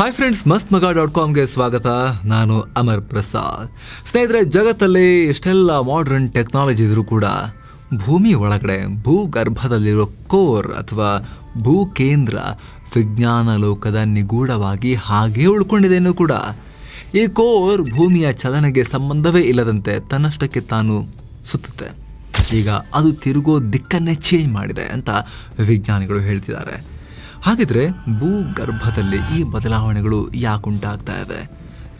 Hi friends ಮಸ್ತ್ ಮಗ dot ಕಾಮ್ಗೆ ಸ್ವಾಗತ. ನಾನು ಅಮರ್ ಪ್ರಸಾದ್. ಸ್ನೇಹಿತರೆ, ಜಗತ್ತಲ್ಲಿ ಎಷ್ಟೆಲ್ಲ ಮಾಡರ್ನ್ ಟೆಕ್ನಾಲಜಿ ಇದ್ರೂ ಕೂಡ ಭೂಮಿ ಒಳಗಡೆ, ಭೂಗರ್ಭದಲ್ಲಿರೋ ಕೋರ್ ಅಥವಾ ಭೂ ಕೇಂದ್ರ ವಿಜ್ಞಾನ ಲೋಕದ ನಿಗೂಢವಾಗಿ ಹಾಗೇ ಉಳ್ಕೊಂಡಿದೆಯೂ ಕೂಡ. ಈ ಕೋರ್ ಭೂಮಿಯ ಚಲನೆಗೆ ಸಂಬಂಧವೇ ಇಲ್ಲದಂತೆ ತನ್ನಷ್ಟಕ್ಕೆ ತಾನು ಸುತ್ತುತ್ತೆ. ಈಗ ಅದು ತಿರುಗೋ ದಿಕ್ಕನ್ನೇ ಚೇಂಜ್ ಮಾಡಿದೆ ಅಂತ ವಿಜ್ಞಾನಿಗಳು ಹೇಳ್ತಿದ್ದಾರೆ. ಹಾಗಿದ್ರೆ ಭೂಗರ್ಭದಲ್ಲಿ ಈ ಬದಲಾವಣೆಗಳು ಯಾಕುಂಟಾಗ್ತಾ ಇದೆ?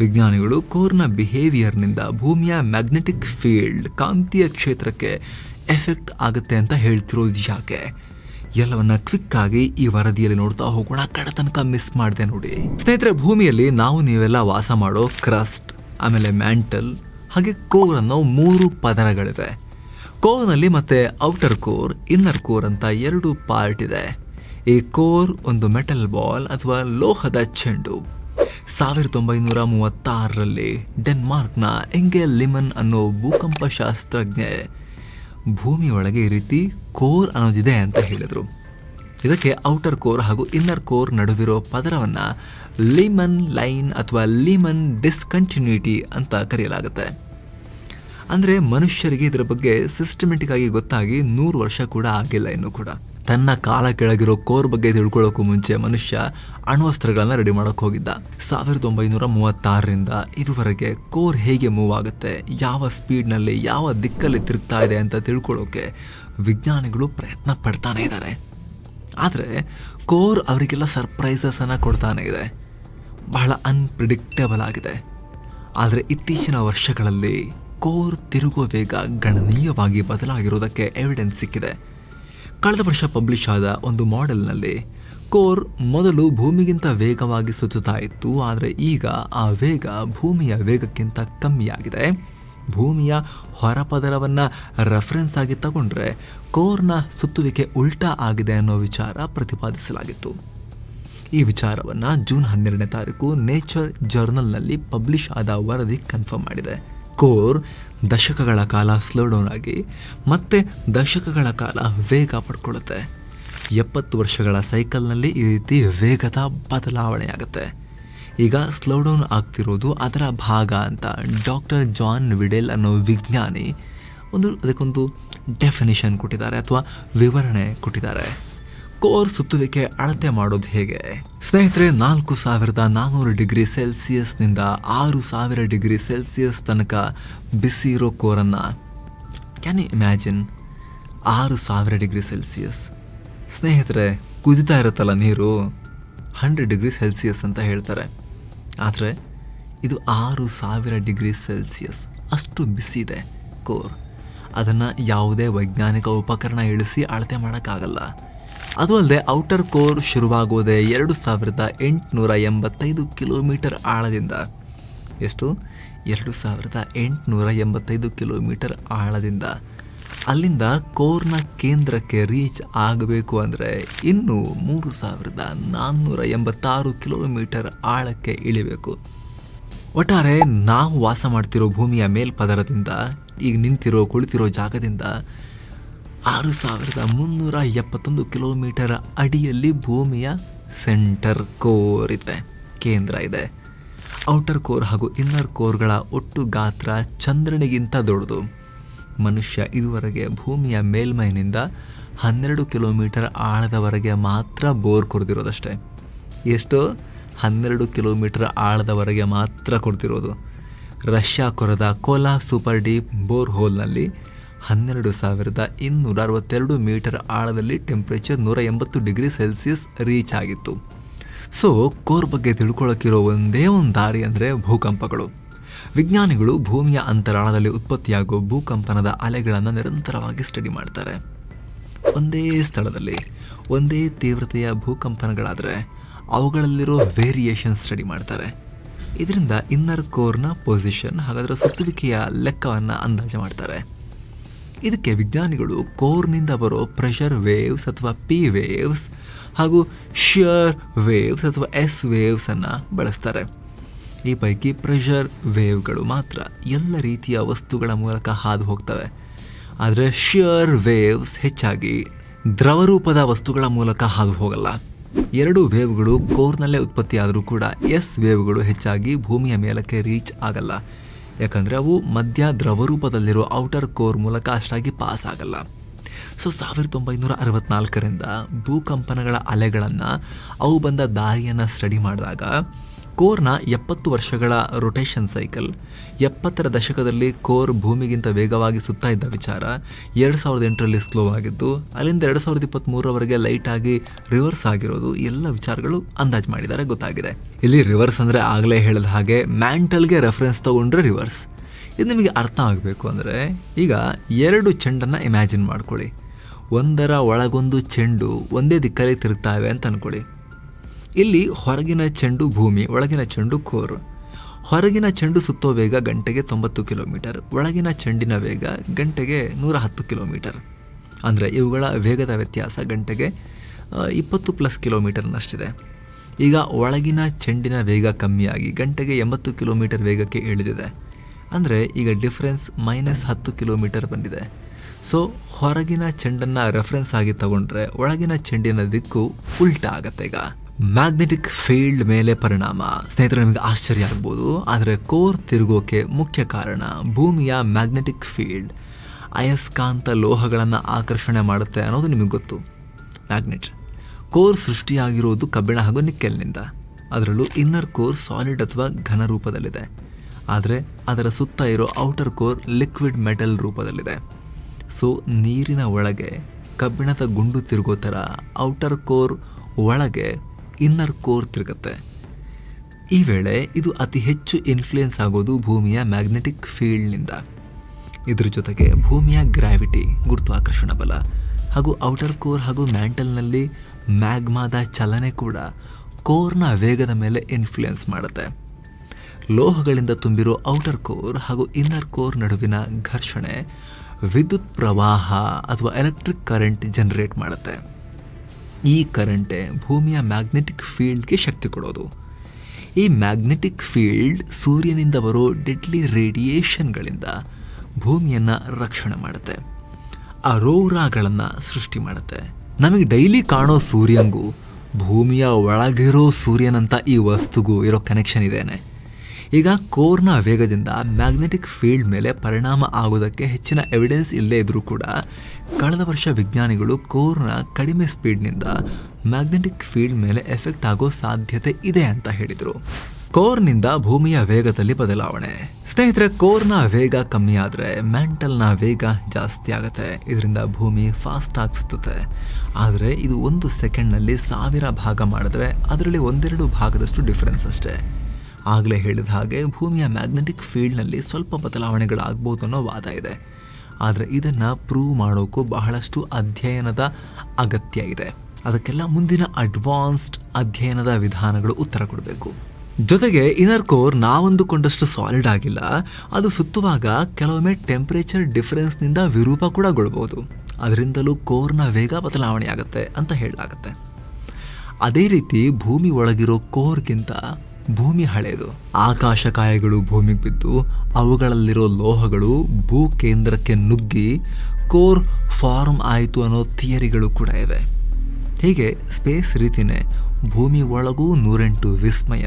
ವಿಜ್ಞಾನಿಗಳು ಕೋರ್ನ ಬಿಹೇವಿಯರ್ನಿಂದ ಭೂಮಿಯ ಮ್ಯಾಗ್ನೆಟಿಕ್ ಫೀಲ್ಡ್ ಕಾಂತೀಯ ಕ್ಷೇತ್ರಕ್ಕೆ ಎಫೆಕ್ಟ್ ಆಗುತ್ತೆ ಅಂತ ಹೇಳ್ತಿರೋದು ಯಾಕೆ? ಎಲ್ಲವನ್ನ ಕ್ವಿಕ್ ಆಗಿ ಈ ವರದಿಯಲ್ಲಿ ನೋಡ್ತಾ ಹೋಗೋಣ. ಕಡತನಕ ಮಿಸ್ ಮಾಡಿದೆ ನೋಡಿ. ಸ್ನೇಹಿತರೆ, ಭೂಮಿಯಲ್ಲಿ ನಾವು ನೀವೆಲ್ಲ ವಾಸ ಮಾಡೋ ಕ್ರಸ್ಟ್ ಆಮೇಲೆ ಮ್ಯಾಂಟಲ್ ಹಾಗೆ ಕೋರ್ ಅನ್ನೋ ಮೂರು ಪದರಗಳಿವೆ. ಕೋರ್ನಲ್ಲಿ ಮತ್ತೆ ಔಟರ್ ಕೋರ್ ಇನ್ನರ್ ಕೋರ್ ಅಂತ ಎರಡು ಪಾರ್ಟ್ ಇದೆ. ಈ ಕೋರ್ ಒಂದು ಮೆಟಲ್ ಬಾಲ್ ಅಥವಾ ಲೋಹದ ಚೆಂಡು. ಸಾವಿರದ ಒಂಬೈನೂರ ಮೂವತ್ತಾರರಲ್ಲಿ ಡೆನ್ಮಾರ್ಕ್ನ ಎಂಗೆ ಲಿಮನ್ ಅನ್ನೋ ಭೂಕಂಪ ಶಾಸ್ತ್ರಜ್ಞೆ ಭೂಮಿಯೊಳಗೆ ಈ ರೀತಿ ಕೋರ್ ಅನ್ನೋದಿದೆ ಅಂತ ಹೇಳಿದರು. ಇದಕ್ಕೆ ಔಟರ್ ಕೋರ್ ಹಾಗೂ ಇನ್ನರ್ ಕೋರ್ ನಡುವಿರೋ ಪದರವನ್ನು ಲಿಮನ್ ಲೈನ್ ಅಥವಾ ಲಿಮನ್ ಡಿಸ್ಕಂಟಿನ್ಯೂಟಿ ಅಂತ ಕರೆಯಲಾಗುತ್ತೆ. ಅಂದರೆ ಮನುಷ್ಯರಿಗೆ ಇದರ ಬಗ್ಗೆ ಸಿಸ್ಟಮೆಟಿಕ್ ಆಗಿ ಗೊತ್ತಾಗಿ ನೂರು ವರ್ಷ ಕೂಡ ಆಗಿಲ್ಲ ಇನ್ನೂ ಕೂಡ. ತನ್ನ ಕಾಲ ಕೆಳಗಿರೋ ಕೋರ್ ಬಗ್ಗೆ ತಿಳ್ಕೊಳ್ಳೋಕ್ಕೂ ಮುಂಚೆ ಮನುಷ್ಯ ಅಣ್ವಸ್ತ್ರಗಳನ್ನು ರೆಡಿ ಮಾಡೋಕೆ ಹೋಗಿದ್ದ. ಸಾವಿರದ ಒಂಬೈನೂರ ಮೂವತ್ತಾರರಿಂದ ಇದುವರೆಗೆ ಕೋರ್ ಹೇಗೆ ಮೂವ್ ಆಗುತ್ತೆ, ಯಾವ ಸ್ಪೀಡ್ನಲ್ಲಿ ಯಾವ ದಿಕ್ಕಲ್ಲಿ ತಿರುಗ್ತಾ ಇದೆ ಅಂತ ತಿಳ್ಕೊಳ್ಳೋಕೆ ವಿಜ್ಞಾನಿಗಳು ಪ್ರಯತ್ನ ಪಡ್ತಾನೆ ಇದ್ದಾರೆ ಆದರೆ ಕೋರ್ ಅವರಿಗೆಲ್ಲ ಸರ್ಪ್ರೈಸಸ್ ಕೊಡ್ತಾನೇ ಕೊಡ್ತಾನೆ ಇದೆ. ಬಹಳ ಅನ್ಪ್ರಿಡಿಕ್ಟೇಬಲ್ ಆಗಿದೆ. ಆದರೆ ಇತ್ತೀಚಿನ ವರ್ಷಗಳಲ್ಲಿ ಕೋರ್ ತಿರುಗುವ ವೇಗ ಗಣನೀಯವಾಗಿ ಬದಲಾಗಿರುವುದಕ್ಕೆ ಎವಿಡೆನ್ಸ್ ಸಿಕ್ಕಿದೆ. ಕಳೆದ ವರ್ಷ ಪಬ್ಲಿಷ್ ಆದ ಒಂದು ಮಾಡೆಲ್ನಲ್ಲಿ ಕೋರ್ ಮೊದಲು ಭೂಮಿಗಿಂತ ವೇಗವಾಗಿ ಸುತ್ತುತ್ತಾ ಇತ್ತು. ಆದರೆ ಈಗ ಆ ವೇಗ ಭೂಮಿಯ ವೇಗಕ್ಕಿಂತ ಕಮ್ಮಿಯಾಗಿದೆ. ಭೂಮಿಯ ಹೊರಪದರವನ್ನು ರೆಫರೆನ್ಸ್ ಆಗಿ ತಗೊಂಡ್ರೆ ಕೋರ್ನ ಸುತ್ತುವಿಕೆ ಉಲ್ಟಾ ಆಗಿದೆ ಅನ್ನೋ ವಿಚಾರ ಪ್ರತಿಪಾದಿಸಲಾಗಿತ್ತು. ಈ ವಿಚಾರವನ್ನು ಜೂನ್ ಹನ್ನೆರಡನೇ ತಾರೀಕು ನೇಚರ್ ಜರ್ನಲ್ನಲ್ಲಿ ಪಬ್ಲಿಷ್ ಆದ ವರದಿ ಕನ್ಫರ್ಮ್ ಮಾಡಿದೆ. ಕೋರ್ ದಶಕಗಳ ಕಾಲ ಸ್ಲೋ ಡೌನ್ ಆಗಿ ಮತ್ತೆ ದಶಕಗಳ ಕಾಲ ವೇಗ ಪಡ್ಕೊಳ್ಳುತ್ತೆ. ಎಪ್ಪತ್ತು ವರ್ಷಗಳ ಸೈಕಲ್ನಲ್ಲಿ ಈ ರೀತಿ ವೇಗದ ಬದಲಾವಣೆಯಾಗುತ್ತೆ ಈಗ ಸ್ಲೋ ಡೌನ್ ಆಗ್ತಿರೋದು ಅದರ ಭಾಗ ಅಂತ ಡಾಕ್ಟರ್ ಜಾನ್ ವಿಡೆಲ್ ಅನ್ನೋ ವಿಜ್ಞಾನಿ ಒಂದು ಅದಕ್ಕೊಂದು ಡೆಫಿನಿಷನ್ ಕೊಟ್ಟಿದ್ದಾರೆ ಅಥವಾ ವಿವರಣೆ ಕೊಟ್ಟಿದ್ದಾರೆ. ಕೋರ್ ಸುತ್ತುವಿಕೆ ಅಳತೆ ಮಾಡೋದು ಹೇಗೆ? ಸ್ನೇಹಿತರೆ, ನಾಲ್ಕು ಸಾವಿರದ ನಾನ್ನೂರು ಡಿಗ್ರಿ ಸೆಲ್ಸಿಯಸ್ನಿಂದ ಆರು ಸಾವಿರ ಡಿಗ್ರಿ ಸೆಲ್ಸಿಯಸ್ ತನಕ ಬಿಸಿ ಇರೋ ಕೋರನ್ನು ಕ್ಯಾನ್ ಇಮ್ಯಾಜಿನ್ ಆರು ಸಾವಿರ ಡಿಗ್ರಿ ಸೆಲ್ಸಿಯಸ್. ಸ್ನೇಹಿತರೆ, ಕುದಿತಾ ಇರುತ್ತಲ್ಲ ನೀರು? ಹಂಡ್ರೆಡ್ ಡಿಗ್ರಿ ಸೆಲ್ಸಿಯಸ್ ಅಂತ ಹೇಳ್ತಾರೆ. ಆದರೆ, ಇದು ಆರು ಸಾವಿರ ಡಿಗ್ರಿ ಸೆಲ್ಸಿಯಸ್. ಅಷ್ಟು ಬಿಸಿ ಇದೆ ಕೋರ್. ಅದನ್ನು ಯಾವುದೇ ವೈಜ್ಞಾನಿಕ ಉಪಕರಣ ಇಳಿಸಿ ಅಳತೆ ಮಾಡೋಕ್ಕಾಗಲ್ಲ. ಅದು ಅಲ್ಲದೆ ಔಟರ್ ಕೋರ್ ಶುರುವಾಗೋದೆ ಎರಡು ಸಾವಿರದ ಎಂಟುನೂರ ಎಂಬತ್ತೈದು ಕಿಲೋಮೀಟರ್ ಆಳದಿಂದ. ಎಷ್ಟು? ಎರಡು ಸಾವಿರದ ಎಂಟುನೂರ ಎಂಬತ್ತೈದು ಕಿಲೋಮೀಟರ್ ಆಳದಿಂದ. ಅಲ್ಲಿಂದ ಕೋರ್ನ ಕೇಂದ್ರಕ್ಕೆ ರೀಚ್ ಆಗಬೇಕು ಅಂದರೆ ಇನ್ನೂ ಮೂರು ಸಾವಿರದ ನಾನ್ನೂರ ಎಂಬತ್ತಾರು ಕಿಲೋಮೀಟರ್ ಆಳಕ್ಕೆ ಇಳಿಬೇಕು. ಒಟ್ಟಾರೆ ನಾವು ವಾಸ ಮಾಡ್ತಿರೋ ಭೂಮಿಯ ಮೇಲ್ಪದರದಿಂದ, ಈಗ ನಿಂತಿರೋ ಕುಳಿತಿರೋ ಜಾಗದಿಂದ ಆರು ಸಾವಿರದ ಮುನ್ನೂರ ಎಪ್ಪತ್ತೊಂದು ಕಿಲೋಮೀಟರ್ ಅಡಿಯಲ್ಲಿ ಭೂಮಿಯ ಸೆಂಟರ್ ಕೋರ್ ಇದೆ, ಕೇಂದ್ರ ಇದೆ. ಔಟರ್ ಕೋರ್ ಹಾಗೂ ಇನ್ನರ್ ಕೋರ್ಗಳ ಒಟ್ಟು ಗಾತ್ರ ಚಂದ್ರನಿಗಿಂತ ದೊಡ್ಡದು. ಮನುಷ್ಯ ಇದುವರೆಗೆ ಭೂಮಿಯ ಮೇಲ್ಮೈನಿಂದ ಹನ್ನೆರಡು ಕಿಲೋಮೀಟರ್ ಆಳದವರೆಗೆ ಮಾತ್ರ ಬೋರ್ ಕೊಡ್ದಿರೋದಷ್ಟೆ ಎಷ್ಟು? ಹನ್ನೆರಡು ಕಿಲೋಮೀಟರ್ ಆಳದವರೆಗೆ ಮಾತ್ರ ಕೊಡ್ತಿರೋದು. ರಷ್ಯಾ ಕೊರೆದ ಕೋಲಾ ಸೂಪರ್ ಡೀಪ್ ಬೋರ್ ಹೋಲ್ನಲ್ಲಿ ಹನ್ನೆರಡು ಸಾವಿರದ ಇನ್ನೂರ ಅರವತ್ತೆರಡು ಮೀಟರ್ ಆಳದಲ್ಲಿ ಟೆಂಪ್ರೇಚರ್ ನೂರ ಎಂಬತ್ತು ಡಿಗ್ರಿ ಸೆಲ್ಸಿಯಸ್ ರೀಚ್ ಆಗಿತ್ತು. ಸೊ ಕೋರ್ ಬಗ್ಗೆ ತಿಳ್ಕೊಳ್ಳೋಕ್ಕಿರೋ ಒಂದೇ ಒಂದು ದಾರಿ ಅಂದರೆ ಭೂಕಂಪಗಳು. ವಿಜ್ಞಾನಿಗಳು ಭೂಮಿಯ ಅಂತರಾಳದಲ್ಲಿ ಉತ್ಪತ್ತಿಯಾಗೋ ಭೂಕಂಪನದ ಅಲೆಗಳನ್ನು ನಿರಂತರವಾಗಿ ಸ್ಟಡಿ ಮಾಡ್ತಾರೆ. ಒಂದೇ ಸ್ಥಳದಲ್ಲಿ, ಒಂದೇ ತೀವ್ರತೆಯ ಭೂಕಂಪನಗಳಾದರೆ ಅವುಗಳಲ್ಲಿರೋ ವೇರಿಯೇಷನ್ ಸ್ಟಡಿ ಮಾಡ್ತಾರೆ. ಇದರಿಂದ ಇನ್ನರ್ ಕೋರ್ನ ಪೊಸಿಷನ್ ಹಾಗಾದರೆ ಸುತ್ತುವಿಕೆಯ ಲೆಕ್ಕವನ್ನು ಅಂದಾಜು ಮಾಡ್ತಾರೆ. ಇದಕ್ಕೆ ವಿಜ್ಞಾನಿಗಳು ಕೋರ್ನಿಂದ ಬರೋ ಪ್ರೆಷರ್ ವೇವ್ಸ್ ಅಥವಾ ಪಿ ವೇವ್ಸ್ ಹಾಗೂ ಶಿಯರ್ ವೇವ್ಸ್ ಅಥವಾ ಎಸ್ ವೇವ್ಸನ್ನು ಬಳಸ್ತಾರೆ. ಈ ಪೈಕಿ ಪ್ರೆಷರ್ ವೇವ್ಗಳು ಮಾತ್ರ ಎಲ್ಲ ರೀತಿಯ ವಸ್ತುಗಳ ಮೂಲಕ ಹಾದು ಹೋಗ್ತವೆ. ಆದರೆ ಶಿಯರ್ ವೇವ್ಸ್ ಹೆಚ್ಚಾಗಿ ದ್ರವರೂಪದ ವಸ್ತುಗಳ ಮೂಲಕ ಹಾದು ಹೋಗಲ್ಲ. ಎರಡು ವೇವ್ಗಳು ಕೋರ್ನಲ್ಲೇ ಉತ್ಪತ್ತಿಯಾದರೂ ಕೂಡ ಎಸ್ ವೇವ್ಗಳು ಹೆಚ್ಚಾಗಿ ಭೂಮಿಯ ಮೇಲಕ್ಕೆ ರೀಚ್ ಆಗಲ್ಲ. ಯಾಕಂದರೆ ಅವು ಮಧ್ಯ ದ್ರವರೂಪದಲ್ಲಿರೋ ಔಟರ್ ಕೋರ್ ಮೂಲಕ ಅಷ್ಟಾಗಿ ಪಾಸ್ ಆಗಲ್ಲ. ಸೊ, ಸಾವಿರದ ಒಂಬೈನೂರ ಅರವತ್ನಾಲ್ಕರಿಂದ ಭೂಕಂಪನಗಳ ಅಲೆಗಳನ್ನು ಅವು ಬಂದ ದಾರಿಯನ್ನು ಸ್ಟಡಿ ಮಾಡಿದಾಗ ಕೋರ್ನ ಎಪ್ಪತ್ತು ವರ್ಷಗಳ ರೊಟೇಷನ್ ಸೈಕಲ್ ಎಪ್ಪತ್ತರ ದಶಕದಲ್ಲಿ ಕೋರ್ ಭೂಮಿಗಿಂತ ವೇಗವಾಗಿ ಸುತ್ತಾ ಇದ್ದ ವಿಚಾರ ಎರಡು ಸಾವಿರದ ಎಂಟರಲ್ಲಿ ಸ್ಲೋ ಆಗಿದ್ದು, ಅಲ್ಲಿಂದ ಎರಡು ಸಾವಿರದ ಇಪ್ಪತ್ತ್ಮೂರರವರೆಗೆ ಲೈಟಾಗಿ ರಿವರ್ಸ್ ಆಗಿರೋದು ಎಲ್ಲ ವಿಚಾರಗಳು ಅಂದಾಜು ಮಾಡಿದ್ದಾರೆ ಗೊತ್ತಾಗಿದೆ. ಇಲ್ಲಿ ರಿವರ್ಸ್ ಅಂದರೆ ಆಗಲೇ ಹೇಳಿದ ಹಾಗೆ ಮ್ಯಾಂಟಲ್ಗೆ ರೆಫರೆನ್ಸ್ ತಗೊಂಡ್ರೆ ರಿವರ್ಸ್ ಇದು ನಿಮಗೆ ಅರ್ಥ ಆಗಬೇಕು ಅಂದರೆ ಈಗ ಎರಡು ಚೆಂಡನ್ನು ಇಮ್ಯಾಜಿನ್ ಮಾಡ್ಕೊಳ್ಳಿ. ಒಂದರ ಒಳಗೊಂದು ಚೆಂಡು ಒಂದೇ ದಿಕ್ಕಲ್ಲಿ ತಿರುಗ್ತಾವೆ ಅಂತ ಅಂದ್ಕೊಳ್ಳಿ ಇಲ್ಲಿ ಹೊರಗಿನ ಚೆಂಡು ಭೂಮಿ, ಒಳಗಿನ ಚೆಂಡು ಕೋರ್. ಹೊರಗಿನ ಚೆಂಡು ಸುತ್ತೋ ವೇಗ ಗಂಟೆಗೆ ತೊಂಬತ್ತು ಕಿಲೋಮೀಟರ್, ಒಳಗಿನ ಚೆಂಡಿನ ವೇಗ ಗಂಟೆಗೆ ನೂರ ಹತ್ತು ಕಿಲೋಮೀಟರ್. ಅಂದರೆ ಇವುಗಳ ವೇಗದ ವ್ಯತ್ಯಾಸ ಗಂಟೆಗೆ ಇಪ್ಪತ್ತು ಪ್ಲಸ್ ಕಿಲೋಮೀಟರ್ನಷ್ಟಿದೆ. ಈಗ ಒಳಗಿನ ಚೆಂಡಿನ ವೇಗ ಕಮ್ಮಿಯಾಗಿ ಗಂಟೆಗೆ ಎಂಬತ್ತು ಕಿಲೋಮೀಟರ್ ವೇಗಕ್ಕೆ ಇಳಿದಿದೆ. ಅಂದರೆ ಈಗ ಡಿಫ್ರೆನ್ಸ್ ಮೈನಸ್ ಹತ್ತು ಕಿಲೋಮೀಟರ್ ಬಂದಿದೆ. ಸೊ, ಹೊರಗಿನ ಚೆಂಡನ್ನು ರೆಫರೆನ್ಸ್ ಆಗಿ ತಗೊಂಡ್ರೆ ಒಳಗಿನ ಚೆಂಡಿನ ದಿಕ್ಕು ಉಲ್ಟಾ ಆಗತ್ತೆ ಈಗ. ಮ್ಯಾಗ್ನೆಟಿಕ್ ಫೀಲ್ಡ್ ಮೇಲೆ ಪರಿಣಾಮ. ಸ್ನೇಹಿತರೆ, ನಿಮಗೆ ಆಶ್ಚರ್ಯ ಆಗ್ಬೋದು, ಆದರೆ ಕೋರ್ ತಿರುಗೋಕೆ ಮುಖ್ಯ ಕಾರಣ ಭೂಮಿಯ ಮ್ಯಾಗ್ನೆಟಿಕ್ ಫೀಲ್ಡ್ ಅಯಸ್ಕಾಂತ ಲೋಹಗಳನ್ನು ಆಕರ್ಷಣೆ ಮಾಡುತ್ತೆ ಅನ್ನೋದು ನಿಮಗೆ ಗೊತ್ತು. ಮ್ಯಾಗ್ನೆಟ್ ಕೋರ್ ಸೃಷ್ಟಿಯಾಗಿರೋದು ಕಬ್ಬಿಣ ಹಾಗೂ ನಿಕ್ಕೆಲ್ನಿಂದ. ಅದರಲ್ಲೂ ಇನ್ನರ್ ಕೋರ್ ಸಾಲಿಡ್ ಅಥವಾ ಘನ ರೂಪದಲ್ಲಿದೆ. ಆದರೆ ಅದರ ಸುತ್ತ ಇರೋ ಔಟರ್ ಕೋರ್ ಲಿಕ್ವಿಡ್ ಮೆಟಲ್ ರೂಪದಲ್ಲಿದೆ. ಸೊ ನೀರಿನ ಒಳಗೆ ಕಬ್ಬಿಣದ ಗುಂಡು ತಿರುಗೋ ಥರ ಔಟರ್ ಕೋರ್ ಒಳಗೆ ಇನ್ನರ್ ಕೋರ್ ತಿರುಗುತ್ತೆ. ಈ ವೇಳೆ ಇದು ಅತಿ ಹೆಚ್ಚು ಇನ್ಫ್ಲುಯೆನ್ಸ್ ಆಗೋದು ಭೂಮಿಯ ಮ್ಯಾಗ್ನೆಟಿಕ್ ಫೀಲ್ಡ್ನಿಂದ ಇದ್ರ ಜೊತೆಗೆ ಭೂಮಿಯ ಗ್ರಾವಿಟಿ ಗುರುತ್ವಾಕರ್ಷಣ ಬಲ ಹಾಗೂ ಔಟರ್ ಕೋರ್ ಹಾಗೂ ಮ್ಯಾಂಟಲ್ನಲ್ಲಿ ಮ್ಯಾಗ್ಮಾದ ಚಲನೆ ಕೂಡ ಕೋರ್ನ ವೇಗದ ಮೇಲೆ ಇನ್ಫ್ಲುಯೆನ್ಸ್ ಮಾಡುತ್ತೆ. ಲೋಹಗಳಿಂದ ತುಂಬಿರೋ ಔಟರ್ ಕೋರ್ ಹಾಗೂ ಇನ್ನರ್ ಕೋರ್ ನಡುವಿನ ಘರ್ಷಣೆ ವಿದ್ಯುತ್ ಪ್ರವಾಹ ಅಥವಾ ಎಲೆಕ್ಟ್ರಿಕ್ ಕರೆಂಟ್ ಜನರೇಟ್ ಮಾಡುತ್ತೆ. ಈ ಕರೆಂಟೇ ಭೂಮಿಯ ಮ್ಯಾಗ್ನೆಟಿಕ್ ಫೀಲ್ಡ್ಗೆ ಶಕ್ತಿ ಕೊಡೋದು. ಈ ಮ್ಯಾಗ್ನೆಟಿಕ್ ಫೀಲ್ಡ್ ಸೂರ್ಯನಿಂದ ಬರೋ ಡೆಡ್ಲಿ ರೇಡಿಯೇಷನ್ಗಳಿಂದ ಭೂಮಿಯನ್ನು ರಕ್ಷಣೆ ಮಾಡುತ್ತೆ. ಅರೋರಾಗಳನ್ನು ಸೃಷ್ಟಿ ಮಾಡುತ್ತೆ. ನಮಗೆ ಡೈಲಿ ಕಾಣೋ ಸೂರ್ಯಂಗೂ ಭೂಮಿಯ ಒಳಗಿರೋ ಸೂರ್ಯನಂತ ಈ ವಸ್ತುಗೂ ಇರೋ ಕನೆಕ್ಷನ್ ಇದೇನೆ. ಈಗ ಕೋರ್ನ ವೇಗದಿಂದ ಮ್ಯಾಗ್ನೆಟಿಕ್ ಫೀಲ್ಡ್ ಮೇಲೆ ಪರಿಣಾಮ ಆಗೋದಕ್ಕೆ ಹೆಚ್ಚಿನ ಎವಿಡೆನ್ಸ್ ಇಲ್ಲದೇ ಇದ್ದರೂ ಕೂಡ ಕಳೆದ ವರ್ಷ ವಿಜ್ಞಾನಿಗಳು ಕೋರ್ನ ಕಡಿಮೆ ಸ್ಪೀಡ್ನಿಂದ ಮ್ಯಾಗ್ನೆಟಿಕ್ ಫೀಲ್ಡ್ ಮೇಲೆ ಎಫೆಕ್ಟ್ ಆಗೋ ಸಾಧ್ಯತೆ ಇದೆ ಅಂತ ಹೇಳಿದರು. ಕೋರ್ನಿಂದ ಭೂಮಿಯ ವೇಗದಲ್ಲಿ ಬದಲಾವಣೆ. ಸ್ನೇಹಿತರೆ, ಕೋರ್ನ ವೇಗ ಕಮ್ಮಿ ಆದರೆ ಮ್ಯಾಂಟಲ್ನ ವೇಗ ಜಾಸ್ತಿ ಆಗುತ್ತೆ. ಇದರಿಂದ ಭೂಮಿ ಫಾಸ್ಟ್ ಆಗಿ ಸುತ್ತುತ್ತೆ. ಆದರೆ ಇದು ಒಂದು ಸೆಕೆಂಡ್ನಲ್ಲಿ ಸಾವಿರ ಭಾಗ ಮಾಡಿದ್ರೆ ಅದರಲ್ಲಿ ಒಂದೆರಡು ಭಾಗದಷ್ಟು ಡಿಫ್ರೆನ್ಸ್ ಅಷ್ಟೇ. ಆಗಲೇ ಹೇಳಿದ ಹಾಗೆ ಭೂಮಿಯ ಮ್ಯಾಗ್ನೆಟಿಕ್ ಫೀಲ್ಡ್ನಲ್ಲಿ ಸ್ವಲ್ಪ ಬದಲಾವಣೆಗಳಾಗ್ಬೋದು ಅನ್ನೋ ವಾದ ಇದೆ. ಆದರೆ ಇದನ್ನು ಪ್ರೂವ್ ಮಾಡೋಕ್ಕೂ ಬಹಳಷ್ಟು ಅಧ್ಯಯನದ ಅಗತ್ಯ ಇದೆ. ಅದಕ್ಕೆಲ್ಲ ಮುಂದಿನ ಅಡ್ವಾನ್ಸ್ಡ್ ಅಧ್ಯಯನದ ವಿಧಾನಗಳು ಉತ್ತರ ಕೊಡಬೇಕು. ಜೊತೆಗೆ ಇನರ್ ಕೋರ್ ನಾವಂದುಕೊಂಡಷ್ಟು ಸಾಲಿಡ್ ಆಗಿಲ್ಲ, ಅದು ಸುತ್ತುವಾಗ ಕೆಲವೊಮ್ಮೆ ಟೆಂಪರೇಚರ್ ಡಿಫರೆನ್ಸ್ನಿಂದ ವಿರೂಪ ಕೂಡ ಗೊಳ್ಬೋದು ಅದರಿಂದಲೂ ಕೋರ್ನ ವೇಗ ಬದಲಾವಣೆ ಆಗುತ್ತೆ ಅಂತ ಹೇಳಲಾಗುತ್ತೆ. ಅದೇ ರೀತಿ ಭೂಮಿ ಒಳಗಿರೋ ಕೋರ್ಗಿಂತ ಭೂಮಿ ಹಳೆಯದು ಆಕಾಶಕಾಯಗಳು ಭೂಮಿಗೆ ಬಿದ್ದು ಅವುಗಳಲ್ಲಿರೋ ಲೋಹಗಳು ಭೂ ಕೇಂದ್ರಕ್ಕೆ ನುಗ್ಗಿ ಕೋರ್ ಫಾರ್ಮ್ ಆಯಿತು ಅನ್ನೋ ಥಿಯರಿಗಳು ಕೂಡ ಇವೆ. ಹೀಗೆ ಸ್ಪೇಸ್ ರೀತಿನೇ ಭೂಮಿ ಒಳಗೂ ನೂರೆಂಟು ವಿಸ್ಮಯ,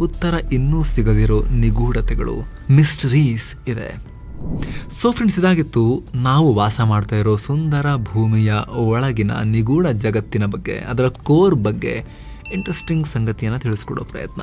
ಉತ್ತರ ಇನ್ನೂ ಸಿಗದಿರೋ ನಿಗೂಢತೆಗಳು ಮಿಸ್ಟರೀಸ್ ಇದೆ ಸೊ ಫ್ರೆಂಡ್ಸ್ ಇದಾಗಿತ್ತು ನಾವು ವಾಸ ಮಾಡ್ತಾ ಇರೋ ಸುಂದರ ಭೂಮಿಯ ಒಳಗಿನ ನಿಗೂಢ ಜಗತ್ತಿನ ಬಗ್ಗೆ, ಅದರ ಕೋರ್ ಬಗ್ಗೆ ಇಂಟ್ರೆಸ್ಟಿಂಗ್ ಸಂಗತಿಯನ್ನು ತಿಳಿಸ್ಕೊಡೋ ಪ್ರಯತ್ನ.